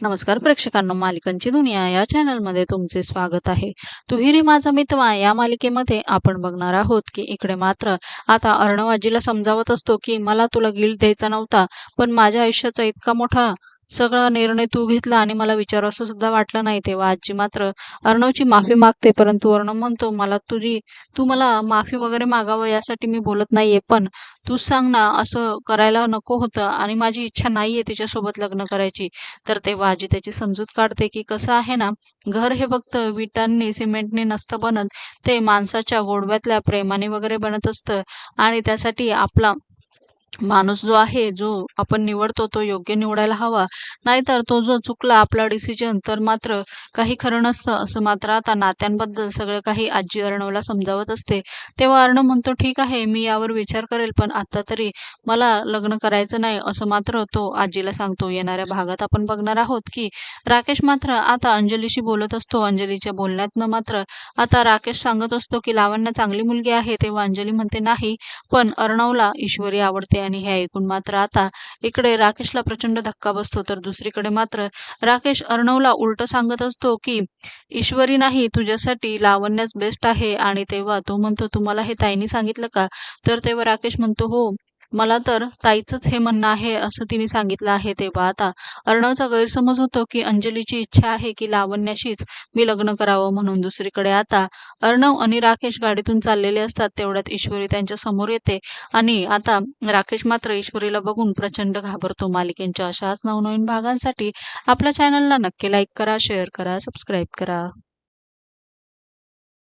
नमस्कार प्रेक्षकांनो मालिकांची दुनिया या चॅनलमध्ये तुमचे स्वागत आहे. तुहिरी माझा मितवा या मालिकेमध्ये आपण बघणार आहोत की इकडे मात्र आता अर्णवाजीला समजावत असतो की मला तुला गिल्ट द्यायचा नव्हता पण माझ्या आयुष्याचा इतका मोठा सगळा निर्णय तू घेतला आणि मला विचारावं सुद्धा वाटलं नाही तेव्हा. आजी मात्र अर्णवची माफी मागते परंतु अर्णव म्हणतो मला तुझी तू मला माफी वगैरे मागावं यासाठी मी बोलत नाहीये पण तू सांग ना असं करायला नको होतं आणि माझी इच्छा नाहीये तिच्यासोबत लग्न करायची. तर तेव्हा आजी त्याची समजूत काढते की कसं आहे ना घर हे फक्त विटांनी सिमेंटनी नसतं बनत ते माणसाच्या गोडव्यातल्या प्रेमाने वगैरे बनत असतं आणि त्यासाठी आपला माणूस जो आहे जो आपण निवडतो तो योग्य निवडायला हवा. नाहीतर तो जो चुकला आपला डिसिजन तर मात्र काही खरं नसतं. असं मात्र आता नात्यांबद्दल सगळं काही आजी अर्णवला समजावत असते. तेव्हा अर्णव म्हणतो ठीक आहे मी यावर विचार करेल पण आता तरी मला लग्न करायचं नाही. असं मात्र तो आजीला सांगतो. येणाऱ्या भागात आपण बघणार आहोत की राकेश मात्र आता अंजलीशी बोलत असतो. अंजलीच्या बोलण्यातनं मात्र आता राकेश सांगत असतो की लावण्या चांगली मुलगी आहे. तेव्हा अंजली म्हणते नाही पण अर्णवला ईश्वरी आवडते. आणि हे ऐकून मात्र आता इकडे राकेशला प्रचंड धक्का बसतो. तर दुसरीकडे मात्र राकेश अर्णवला उलट सांगत असतो की ईश्वरी नाही तुझ्यासाठी लावण्याच बेस्ट आहे. आणि तेव्हा तो म्हणतो तुम्हाला हे ताईनी सांगितलं का? तर तेव्हा राकेश म्हणतो हो मला तर ताईचंच हे म्हणणं आहे असं तिने सांगितलं आहे तेव्हा आता. अर्णवचा गैरसमज होतो की अंजलीची इच्छा आहे की लावण्याशीच मी लग्न करावं म्हणून दुसरीकडे आता. अर्णव आणि राकेश गाडीतून चाललेले असतात तेवढ्यात ईश्वरी त्यांच्यासमोर येते आणि आता राकेश मात्र ईश्वरीला बघून प्रचंड घाबरतो. मालिकेंच्या अशाच नवनवीन भागांसाठी आपल्या चॅनलला नक्की लाईक करा शेअर करा सबस्क्राईब करा.